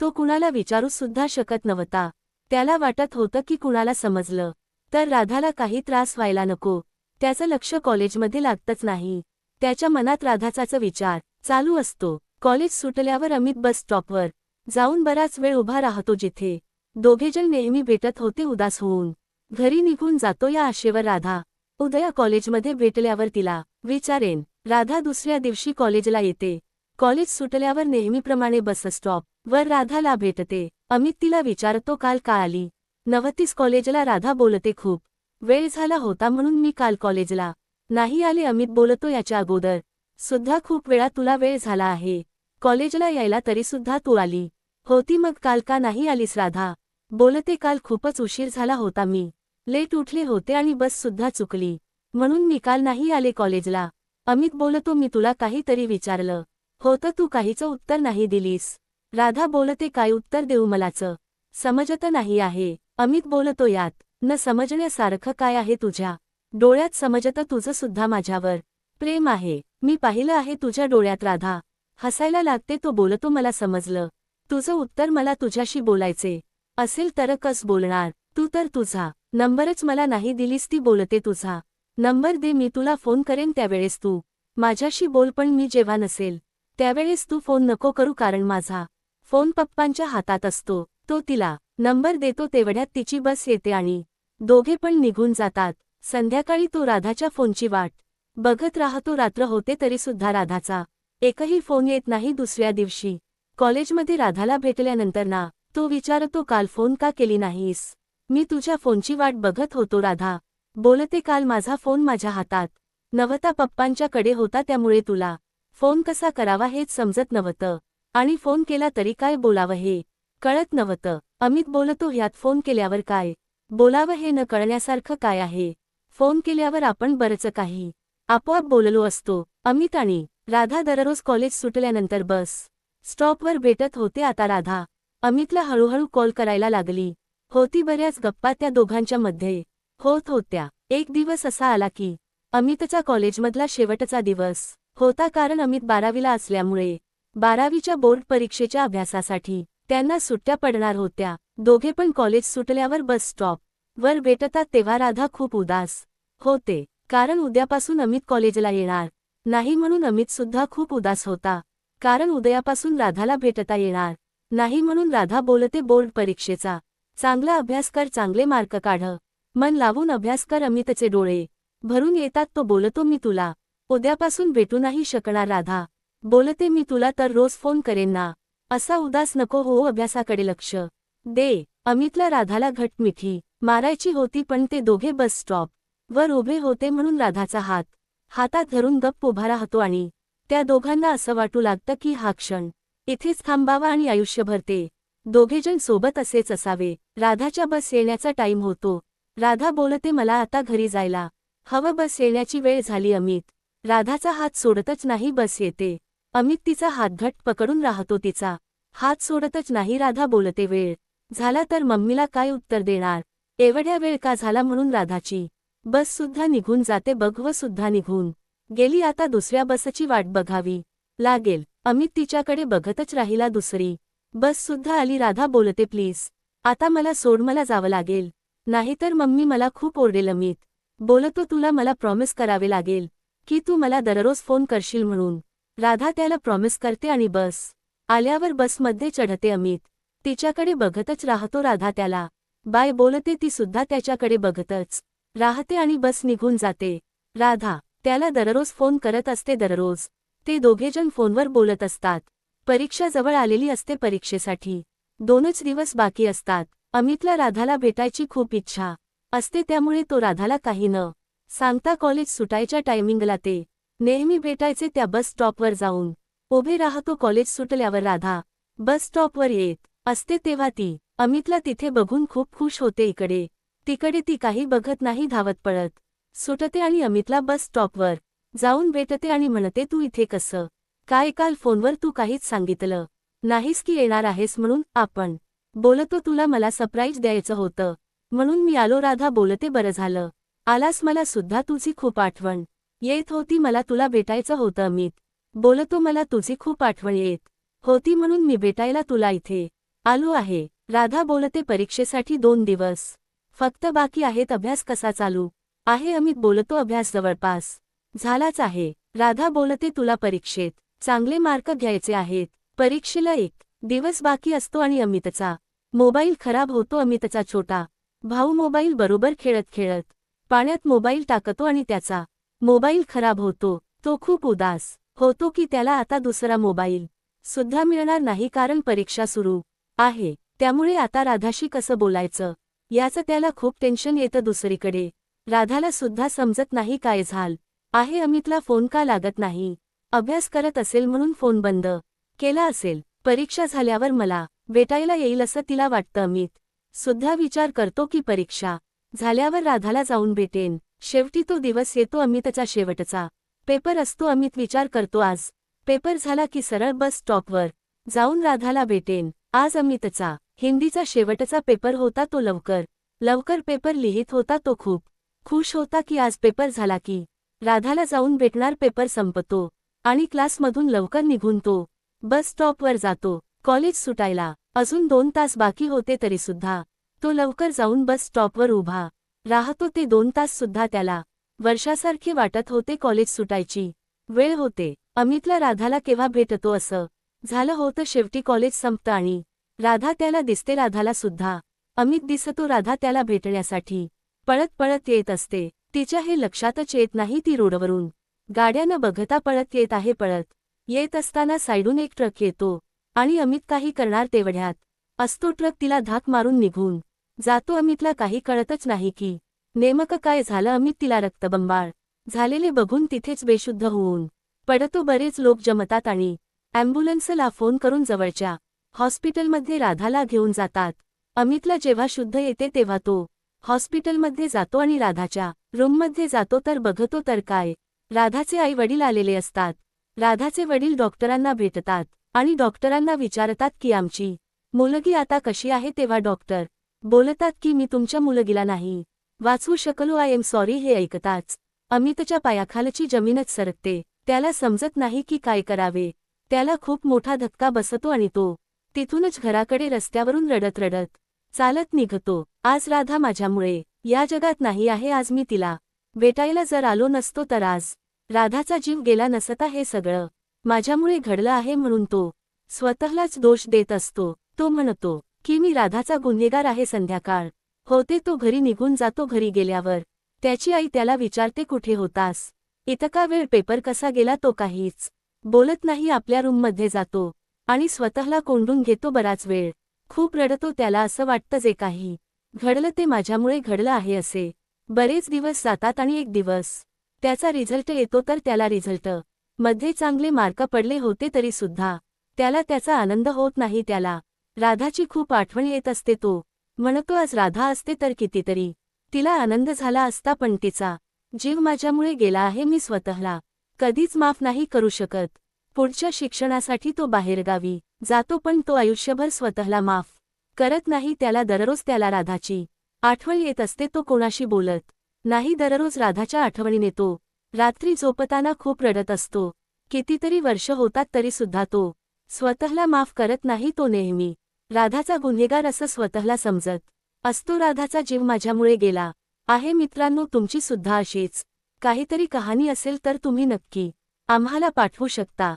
तो कुणाला विचारू सुद्धा शकत नव्हता. त्याला वाटत होतं की कुणाला समजलं. तर राधाला काही त्रास व्हायला नको. त्याचं लक्ष कॉलेजमध्ये लागतच नाही. त्याच्या मनात राधाचाच विचार चालू असतो. कॉलेज सुटल्यावर अमित बस स्टॉपवर जाऊन बराच वेळ उभा राहतो जिथे दोघेजण नेहमी भेटत होते उदास होऊन. घरी निघून जातो या आशेवर राधा. उदया कॉलेजमध्ये भेटल्यावर तिला विचारेन राधा दुसऱ्या दिवशी कॉलेजला येते. कॉलेज सुटल्यावर नेहमीप्रमाणे बसस्टॉप वर राधाला भेटते. अमित तिला विचारतो काल का आली? नवतीस कॉलेजला राधा बोलते खूप. वेळ झाला होता म्हणून मी काल कॉलेजला. नाही आले अमित बोलतो याच्या अगोदर. सुद्धा खूप वेळा तुला वेळ झाला आहे. कॉलेजला यायला तरी सुद्धा तू आली. होती मग काल का नाही आलीस राधा? बोलते काल खूपच उशीर झाला होता मी. लेट उठले होते आणि बस सुद्धा चुकली. म्हणून मी काल नाही आले कॉलेजला. अमित बोलतो मी तुला काहीतरी विचारलं. होतं तू काहीचं उत्तर नाही दिलीस. राधा बोलते काय उत्तर देऊ मलाचं? समजत नाही आहे. अमित बोलतो यात न समजण्यासारखं काय आहे तुझ्या? डोळ्यात समजतं तुझं सुद्धा माझ्यावर. प्रेम आहे. मी पाहिलं आहे तुझ्या डोळ्यात राधा. हसायला लागते तो बोलतो मला समजलं. तुझं उत्तर मला तुझ्याशी बोलायचे. असेल तर कस बोलणार? तू तर तुझा. नंबरच मला नाही दिलीस ती बोलते तुझा. नंबर दे मी तुला फोन करेन त्यावेळेस तू. माझ्याशी बोल पण मी जेव्हा नसेल त्यावेळेस तू फोन नको करू कारण माझा फोन पप्पांच्या हातात असतो. तो तिला नंबर देतो तेवढ्यात तिची बस येते आणि दोघे पण निघून जातात. संध्याकाळी तो राधाच्या फोनची वाट बघत राहतो. रात्र होते तरी सुद्धा राधाचा एकही फोन येत नाही. दुसऱ्या दिवशी कॉलेजमध्ये राधाला भेटल्यानंतर ना तो विचारतो काल फोन का केली नाहीस? मी तुझ्या फोनची वाट बघत होतो. राधा बोलते काल माझा फोन माझ्या हातात नवता पप्पांच्याकडे होता त्यामुळे तुला फोन कसा करावा हेच समजत नव्हतं. आणि फोन केला तरी काय बोलावं हे? कळत नव्हतं. अमित बोलतो ह्यात फोन केल्यावर काय? बोलावं हे न कळण्यासारखं काय आहे? फोन केल्यावर आपण बरंच काही आपोआप बोललो असतो. अमित आणि राधा दररोज कॉलेज सुटल्यानंतर बस स्टॉपवर भेटत होते. आता राधा अमितला हळूहळू कॉल करायला लागली. होती बऱ्याच गप्पा त्या दोघांच्या मध्ये होत होत्या. एक दिवस असा आला की अमितचा कॉलेजमधला शेवटचा दिवस होता कारण अमित बारावीला असल्यामुळे. बारावीच्या बोर्ड परीक्षेच्या अभ्यासासाठी त्यांना सुट्ट्या पडणार होत्या. दोघे पण कॉलेज सुटल्यावर बस स्टॉप वर भेटतात तेव्हा राधा खूप उदास होते. कारण उद्यापासून अमित कॉलेजला येणार नाही म्हणून अमित सुद्धा खूप उदास होता. कारण उदयापासून राधाला भेटता येणार नाही म्हणून राधा बोलते बोर्ड परीक्षेचा चांगला अभ्यास कर चांगले मार्क काढ. मन लावून अभ्यास कर अमितचे डोळे भरून येतात तो बोलतो मी तुला उद्यापासून भेटू नाही शकणार राधा. बोलते मी तुला तर रोज फोन करेन ना. असा उदास नको हो अभ्यासाकडे लक्ष. दे. अमितला राधाला घटमिठी मारायची होती पण ते दोघे बस स्टॉप वर उभे होते म्हणून राधाचा हात हातात धरून गप्प उभा राहतो आणि त्या दोघांना असं वाटू लागतं की हा क्षण इथेच थांबावा आणि आयुष्यभर ते दोघेजण सोबत असेच असावे. राधाच्या बस येण्याचा टाईम होतो. राधा बोलते मला आता घरी जायला हवं. बस येण्याची वेळ झाली अमित. राधाचा हात सोडतच नाही बस येते. अमित तिचा हातघट पकडून राहतो तिचा. हात सोडतच नाही राधा बोलते वेळ. झाला तर मम्मीला काय उत्तर देणार? एवढ्या वेळ का झाला म्हणून राधाची? बस सुद्धा निघून जाते बघ व सुद्धा निघून. गेली आता दुसऱ्या बसची वाट बघावी. लागेल. अमित तिच्याकडे बघतच राहिला दुसरी. बस सुद्धा आली राधा बोलते प्लीज. आता मला सोड मला जावं लागेल. नाहीतर मम्मी मला खूप ओरडेल अमित. बोलतो तुला मला प्रॉमिस करावे लागेल. की तू मला दररोज फोन करशील म्हणून. राधा त्याला प्रॉमिस करते आणि बस. आल्यावर बसमध्ये चढते अमित. तिच्याकडे बघतच राहतो राधा त्याला. बाय बोलते ती सुद्धा त्याच्याकडे बघतच. राहते आणि बस निघून जाते. राधा त्याला दररोज फोन करत असते दररोज. ते दोघेजण फोनवर बोलत असतात. परीक्षा जवळ आलेली असते परीक्षेसाठी. दोनच दिवस बाकी असतात. अमितला राधाला भेटायची खूप इच्छा असते त्यामुळे तो राधाला काही न सांगता कॉलेज सुटायच्या टायमिंगला ते. नेहमी भेटायचे त्या बस स्टॉपवर जाऊन. उभे राहतो कॉलेज सुटल्यावर राधा. बस स्टॉपवर येत. असते तेव्हा ती. अमितला तिथे बघून खूप खुश होते इकडे. तिकडे ती काही बघत नाही धावत पळत. सुटते आणि अमितला बस स्टॉपवर. जाऊन भेटते आणि म्हणते तू इथे कसं? काय काल फोनवर तू काहीच सांगितलं? नाहीस की येणार आहेस म्हणून आपण? बोलतो तुला मला सरप्राईज द्यायचं होतं. म्हणून मी आलो. राधा बोलते बरं झालं. आलास मला सुद्धा तुझी खूप आठवण येत होती मला तुला भेटायचं होतं अमित. बोलतो मला तुझी खूप आठवण येत होती म्हणून मी भेटायला तुला इथे आलो आहे. राधा बोलते परीक्षेसाठी दोन दिवस. फक्त बाकी आहेत अभ्यास कसा चालू? आहे अमित बोलतो अभ्यास जवळपास. झालाच आहे. राधा बोलते तुला परीक्षेत चांगले मार्क घ्यायचे आहेत. परीक्षेला एक दिवस बाकी असतो आणि अमितचा. मोबाईल खराब होतो अमितचा छोटा. भाऊ मोबाईल बरोबर खेळत खेळत पाण्यात मोबाईल टाकतो आणि त्याचा मोबाईल खराब होतो. तो खूप उदास होतो की त्याला आता दुसरा मोबाईल सुद्धा मिळणार नाही कारण परीक्षा सुरू आहे. त्यामुळे आता राधाशी कसं बोलायचं? याचं त्याला खूप टेन्शन येतं दुसरीकडे. राधाला सुद्धा समजत नाही काय झाल? आहे अमितला फोन का लागत नाही? अभ्यास करत असेल म्हणून फोन बंद केला असेल. परीक्षा झाल्यावर मला भेटायला येईल असं तिला वाटतं अमित. सुद्धा विचार करतो की परीक्षा झाल्यावर राधाला जाऊन भेटेन. शेवटी तो दिवस येतो अमितचा शेवटचा. पेपर असतो अमित विचार करतो आज. पेपर झाला की सरळ बस स्टॉपवर जाऊन राधाला भेटेन. आज अमितचा हिंदीचा शेवटचा पेपर होता तो लवकर. लवकर पेपर लिहित होता तो खूप. खुश होता की आज पेपर झाला की राधाला जाऊन भेटणार पेपर संपतो आणि क्लासमधून लवकर निघून तो बस स्टॉपवर जातो. कॉलेज सुटायला. अजून दोन तास बाकी होते तरीसुद्धा. तो लवकर जाऊन बस स्टॉपवर उभा. राहतो ते दोन तास सुद्धा त्याला. वर्षासारखे वाटत होते कॉलेज सुटायची. वेळ होते. अमितला राधाला केव्हा भेटतो असं. झालं होतं शेवटी कॉलेज संपतं आणि राधा त्याला दिसते राधाला सुद्धा. अमित दिसतो राधा त्याला भेटण्यासाठी. पळत पळत येत असते. तिच्या हे लक्षातच येत नाही ती रोडवरून. गाड्यानं बघता पळत येत आहे पळत. येत असताना साईडून एक ट्रक येतो. आणि अमित काही करणार तेवढ्यात. असतो ट्रक तिला धाक मारून निघून. जातो अमितला काही कळतच नाही की नेमकं काय झालं अमित तिला रक्तबंबाळ. झालेले बघून तिथेच बेशुद्ध होऊन पडतो बरेच लोक जमतात आणि ॲम्ब्युलन्सला फोन करून जवळच्या हॉस्पिटलमध्ये राधाला घेऊन जातात. अमितला जेव्हा शुद्ध येते तेव्हा तो हॉस्पिटलमध्ये जातो आणि राधाच्या रूममध्ये जातो तर बघतो तर काय राधाचे आई वडील आलेले असतात. राधाचे वडील डॉक्टरांना भेटतात आणि डॉक्टरांना विचारतात की आमची मुलगी आता कशी आहे? तेव्हा डॉक्टर बोलतात की मी तुमच्या मुलगीला नाही. वाचवू शकलो आय एम सॉरी हे ऐकताच. अमितच्या पायाखालची जमीनच सरकते. त्याला समजत नाही की काय करावे. त्याला खूप मोठा धक्का बसतो आणि तो तिथूनच घराकडे रस्त्यावरून रडत रडत चालत निघतो. आज राधा माझ्यामुळे या जगात नाही आहे आज मी तिला भेटायला जर आलो नसतो तर आज राधाचा जीव गेला नसता हे सगळं माझ्यामुळे घडलं आहे म्हणून तो स्वतःलाच दोष देत असतो. तो म्हणतो की मी राधाचा गुन्हेगार आहे संध्याकाळ. होते तो घरी निघून जातो घरी गेल्यावर. त्याची आई त्याला विचारते कुठे होतास? इतका वेळ पेपर कसा गेला तो काहीच. बोलत नाही आपल्या रूममध्ये जातो आणि स्वतःला कोंडून घेतो बराच वेळ. खूप रडतो त्याला असं वाटतं जे काही घडलं ते माझ्यामुळे घडलं आहे असे. बरेच दिवस जातात आणि एक दिवस त्याचा रिझल्ट येतो तर त्याला रिझल्ट. मध्ये चांगले मार्क पडले होते तरी सुद्धा त्याला त्याचा आनंद होत नाही त्याला. राधाची खूप आठवण येत असते तो. म्हणतो आज राधा असते तर कितीतरी. तिला आनंद झाला असता पण तिचा. जीव माझ्यामुळे गेला आहे मी स्वतःला. कधीच माफ नाही करू शकत. पुढच्या शिक्षणासाठी तो बाहेरगावी. जातो पण तो आयुष्यभर स्वतःला माफ. करत नाही त्याला दररोज त्याला राधाची. आठवण येत असते तो कोणाशी बोलत. नाही दररोज राधाच्या आठवणीने तो. रात्री झोपताना खूप रडत असतो. कितीतरी वर्ष होतात तरी सुद्धा तो. स्वतःला माफ करत नाही तो नेहमी. राधाचा गुन्हेगार असं स्वतःला समजत असतो राधाचा जीव माझ्यामुळे गेला. आहे मित्रांनो तुमची सुद्धा अशीच. काहीतरी कहाणी असेल तर तुम्ही नक्की आम्हाला पाठवू शकता.